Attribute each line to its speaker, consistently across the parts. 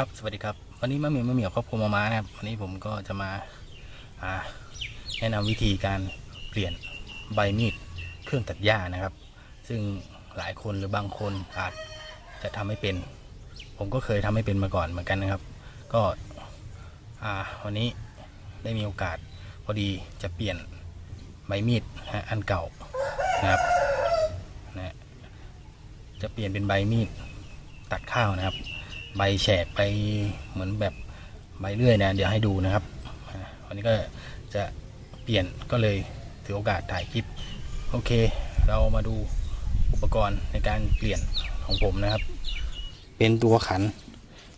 Speaker 1: ครับสวัสดีครับวันนี้มะเหมียวมะเหมียวครอบครัวมาม้านะครับวันนี้ผมก็จะมาแนะนำวิธีการเปลี่ยนใบมีดเครื่องตัดหญ้านะครับ ซึ่งหลายคนหรือบางคนอาจจะทำไม่เป็น ผมก็เคยทำไม่เป็นมาก่อนเหมือนกันนะครับ ก็วันนี้ได้มีโอกาสพอดีจะเปลี่ยนใบมีดฮะอันเก่านะครับนะจะเปลี่ยนเป็นใบมีดตัดข้าวนะครับ ใบแฉกไปเหมือนแบบใบเลื่อยนะเดี๋ยวให้ดูนะครับวันนี้ก็จะเปลี่ยนก็เลยถือโอกาสถ่ายคลิป โอเค เรามาดูอุปกรณ์ในการเปลี่ยนของผมนะครับ เป็นตัวขัน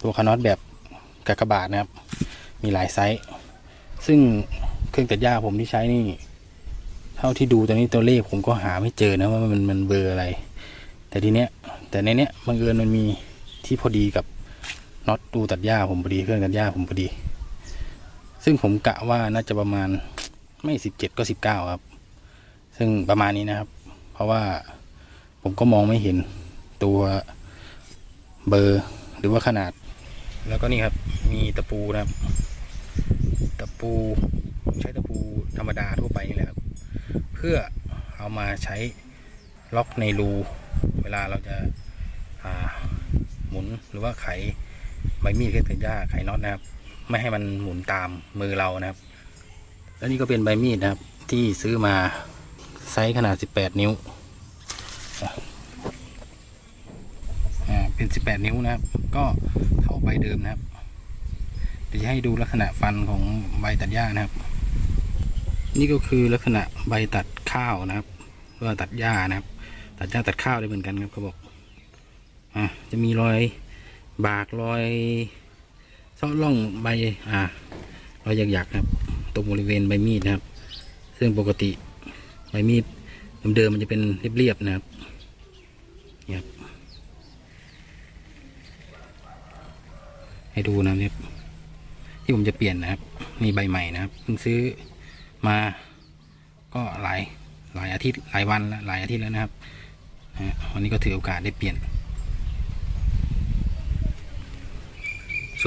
Speaker 1: ตัวคานอตแบบกากบาทนะครับ มีหลายไซส์ซึ่งเครื่องตัดหญ้าผมที่ใช้นี่ เท่าที่ดูตอนนี้ตัวเลขผมก็หาไม่เจอนะว่ามันมันเบอร์อะไร แต่ทีเนี้ยแต่ในเนี้ยบังเอิญมันมีที่พอดีกับ น็อตดูตัดหญ้าผมพอดีเครื่องตัดหญ้าผมพอดี ซึ่งผมกะว่าน่าจะประมาณไม่สิบเจ็ดก็สิบเก้าครับ ซึ่งประมาณนี้นะครับ เพราะว่าผมก็มองไม่เห็นตัวเบอร์หรือว่าขนาด แล้วก็นี่ครับมีตะปูนะครับ ตะปูใช้ตะปูธรรมดาทั่วไปนี่แหละครับ เพื่อเอามาใช้ล็อกในรู เวลาเราจะาหมุนหรือว่าไข ใบมีดเครื่องตัดหญ้าไขน็อตนะครับ ไม่ให้มันหมุนตามมือเรานะครับ แล้วนี่ก็เป็นใบมีดนะครับ ที่ซื้อมาไซส์ขนาด 18 นิ้วอ่าเป็น 18 นิ้วนะครับ ก็เท่าใบเดิมนะครับเดี๋ยวจะให้ดูลักษณะฟันของใบตัดหญ้านะครับ นี่ก็คือลักษณะใบตัดข้าวนะครับหรือว่าตัดหญ้านะครับ ตัดหญ้าตัดข้าวได้เหมือนกันครับเขาบอกอะจะมีรอย บากรอยเซาะร่องใบอ่ารอยหยักๆครับ ตรงบริเวณใบมีดนะครับ ซึ่งปกติใบมีดเดิมมันจะเป็นเรียบๆนะครับเนี่ยครับให้ดูนะครับที่ผมจะเปลี่ยนนะครับนี่ใบใหม่นะครับเพิ่งซื้อมาก็หลายหลายอาทิตย์หลายวันแล้วหลายอาทิตย์แล้วนะครับฮะวันนี้ก็ถือโอกาสได้เปลี่ยน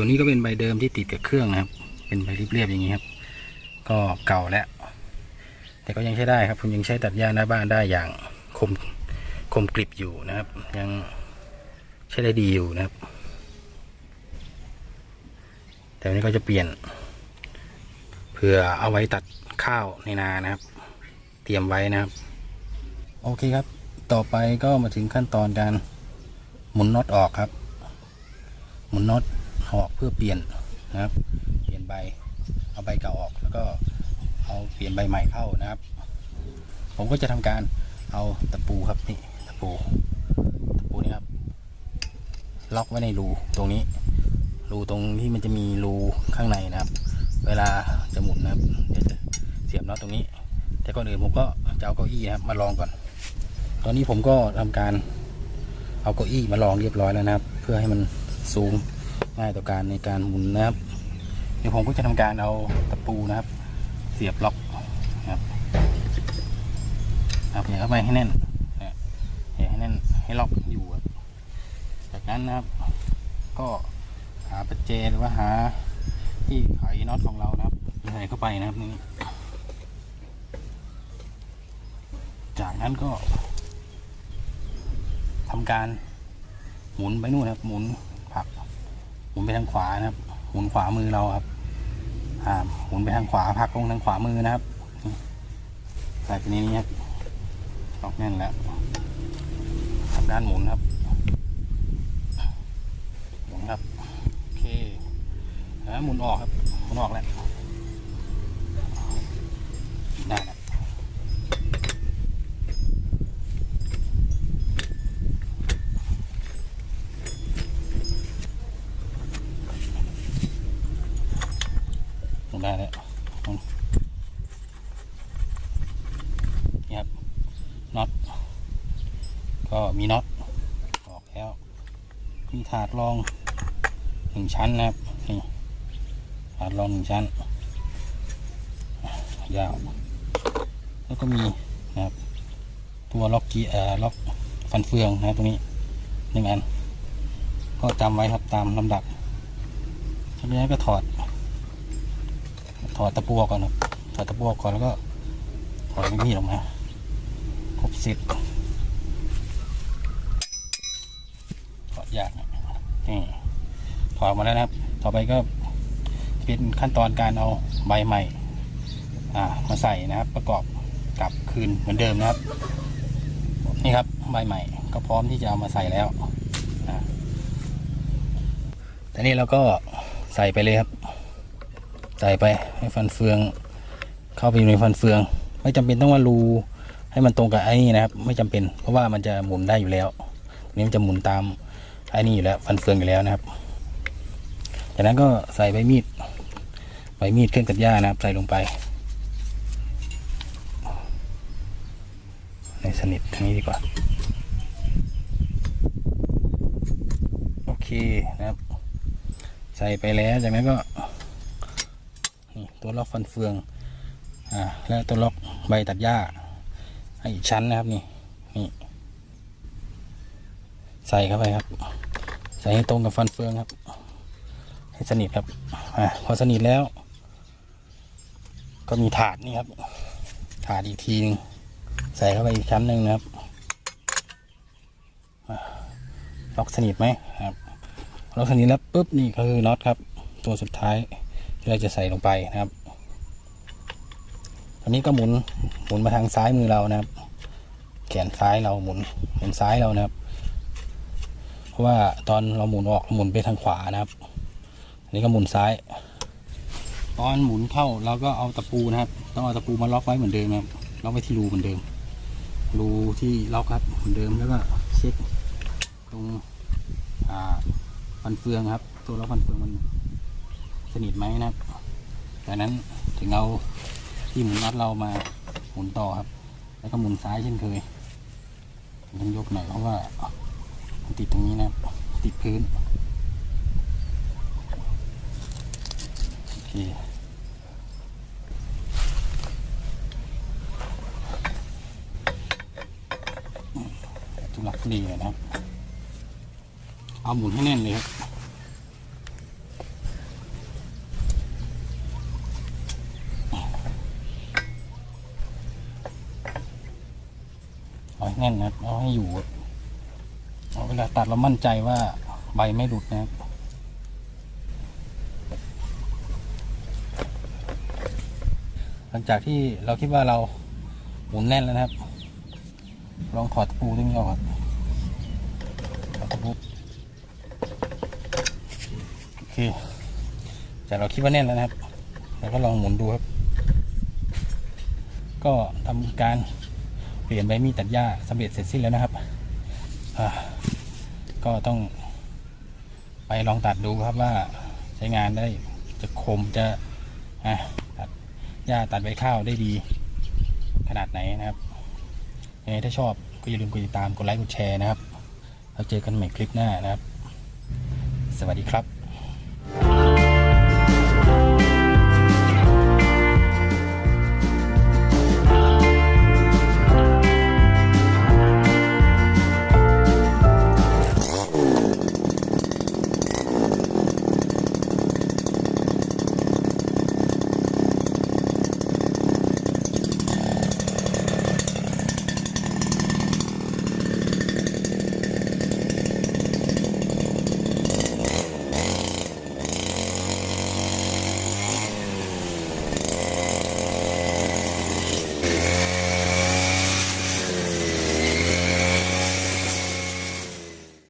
Speaker 1: ส่วนนี้ก็เป็นใบเดิมที่ติดกับเครื่องนะครับ เป็นใบเรียบๆอย่างนี้ครับ ก็เก่าแล้ว แต่ก็ยังใช้ได้ครับ ผมยังใช้ตัดหญ้าหน้าบ้านได้อย่างคมคมกริบอยู่นะครับ ยังใช้ได้ดีอยู่นะครับ แต่วันนี้ก็จะเปลี่ยน เพื่อเอาไว้ตัดข้าวในนานะครับ เตรียมไว้นะครับ โอเคครับ ต่อไปก็มาถึงขั้นตอนการหมุนน็อตออกครับ หมุนน็อต ออกเพื่อเปลี่ยนนะครับ เปลี่ยนใบเอาใบเก่าออกแล้วก็เอาเปลี่ยนใบใหม่เข้านะครับ ผมก็จะทำการเอาตะปูครับนี่ตะปูตะปูนี่ครับ ล็อกไว้ในรูตรงนี้ รูตรงที่มันจะมีรูข้างในนะครับ เวลาจะหมุนนะครับเดี๋ยวจะเสียบน็อตตรงนี้ แต่ก่อนอื่นผมก็จะเอาเก้าอี้นะครับมาลองก่อน ตอนนี้ผมก็ทำการเอาเก้าอี้มาลองเรียบร้อยแล้วนะครับ เพื่อให้มันสูง ง่ายต่อการในการหมุนนะครับ เดี๋ยวผมก็จะทำการเอาตะปูนะครับ เสียบล็อกนะครับครับอย่าเข้าไปให้แน่นนะอย่าให้แน่นให้ล็อกอยู่ครับจากนั้นนะครับ ก็หาปัจเจหรือว่าหาที่ไขน็อตของเรานะครับใส่เข้าไปนะครับนี่จากนั้นก็ทำการหมุนไปนู่นนะครับหมุน หมุนไปทางขวานะครับ หมุนขวามือเราครับอ่าหมุนไปทางขวาพักลงทางขวามือนะครับใส่ไปในนี้ครับล็อกแน่นแล้วทำด้านหมุนครับหมุนครับโอเคแล้วหมุนออกครับหมุนออกแล้วได้แล้ว ลง ได้แล้วนี่ครับน็อตก็มีน็อตออกแล้ว มีถาดรองหนึ่งชั้นนะครับนี่ถาดรองหนึ่งชั้น ยาว แล้วก็มีนะครับ ตัวล็อกกีเอ่อล็อกฟันเฟืองนะครับตรงนี้หนึ่งอัน ก็จำไว้ครับตามลำดับทีนี้ก็ถอด ถอดตะปูก่อนครับถอดตะปูก่อนแล้วก็ถอดมีดออกมาครบสิบถอดยากนะนี่ถอดมาแล้วนะครับ ต่อไปก็เป็นขั้นตอนการเอาใบใหม่อ่ามาใส่นะครับ ประกอบกลับคืนเหมือนเดิมนะครับ นี่ครับใบใหม่ก็พร้อมที่จะเอามาใส่แล้วอ่าแต่นี่เราก็ใส่ไปเลยครับ ใส่ไปให้ฟันเฟือง เข้าไปอยู่ในฟันเฟือง ไม่จำเป็นต้องมารูให้มันตรงกับไอ้นี่นะครับ ไม่จำเป็นเพราะว่ามันจะหมุนได้อยู่แล้วนี้มันจะหมุนตามไอ้นี่อยู่แล้ว ฟันเฟืองอยู่แล้วนะครับ จากนั้นก็ใส่ใบมีดใบมีดเครื่องตัดหญ้านะครับ ใส่ลงไป ในสนิททางนี้ดีกว่า โอเคนะครับ ใส่ไปแล้วจากนั้นก็ ตัวล็อกฟันเฟืองอ่าและตัวล็อกใบตัดหญ้าให้อีกชั้นนะครับนี่นี่ใส่เข้าไปครับ ใส่ให้ตรงกับฟันเฟืองครับ ให้สนิทครับอ่าพอสนิทแล้ว ก็มีถาดนี่ครับ ถาดอีกทีหนึงใส่เข้าไปอีกชั้นหนึ่งนะครับอ่าล็อกสนิทไหมครับล็อกสนิทแล้วปุ๊บนี่ก็คือน็อตครับ ตัวสุดท้าย ที่เราจะใส่ลงไปนะครับ ตอนนี้ก็หมุนหมุนมาทางซ้ายมือเรานะครับ แขนซ้ายเราหมุนหมุนซ้ายเรานะครับ เพราะว่าตอนเราหมุนออกหมุนไปทางขวานะครับอันนี้ก็หมุนซ้าย ตอนหมุนเข้าเราก็เอาตะปูนะครับ ต้องเอาตะปูมาล็อกไว้เหมือนเดิมนะครับล็อกไว้ที่รูเหมือนเดิม รูที่ล็อกครับเหมือนเดิมแล้วก็เช็คตรงอ่าฟันเฟืองครับ ตัวล็อกฟันเฟืองมัน สนิทไหมนะครับจากนั้นถึงเอาที่หมุนน็อตเรามาหมุนต่อครับ แล้วก็หมุนซ้ายเช่นเคยต้องยกหน่อยเพราะว่ามันติดตรงนี้นะติดพื้นโอเคทุลักทุเลนะครับ เอาหมุนให้แน่นเลยครับ เอาให้ แน่นนะครับเอาให้อยู่เอาเวลาตัดเรามั่นใจว่าใบไม่หลุดนะครับหลังจากที่เราคิดว่าเราหมุนแน่นแล้วนะครับ ลองถอดตะปูตรงนี้ออกก่อนถอดตะปูโอเคแต่เราคิดว่าแน่นแล้วนะครับเราก็ลองหมุนดูครับ ก็ทำการ เปลี่ยนใบมีดตัดหญ้าสำเร็จเสร็จสิ้นแล้วนะครับก็ต้อง ไปลองตัดดูครับว่าใช้งานได้จะคมจะอะตัดหญ้าตัดใบข้าวได้ดี ขนาดไหนนะครับยังไงถ้าชอบก็อย่าลืมกดติดตามกดไลค์กดแชร์นะครับแล้วเจอกันใหม่คลิปหน้านะครับ สวัสดีครับ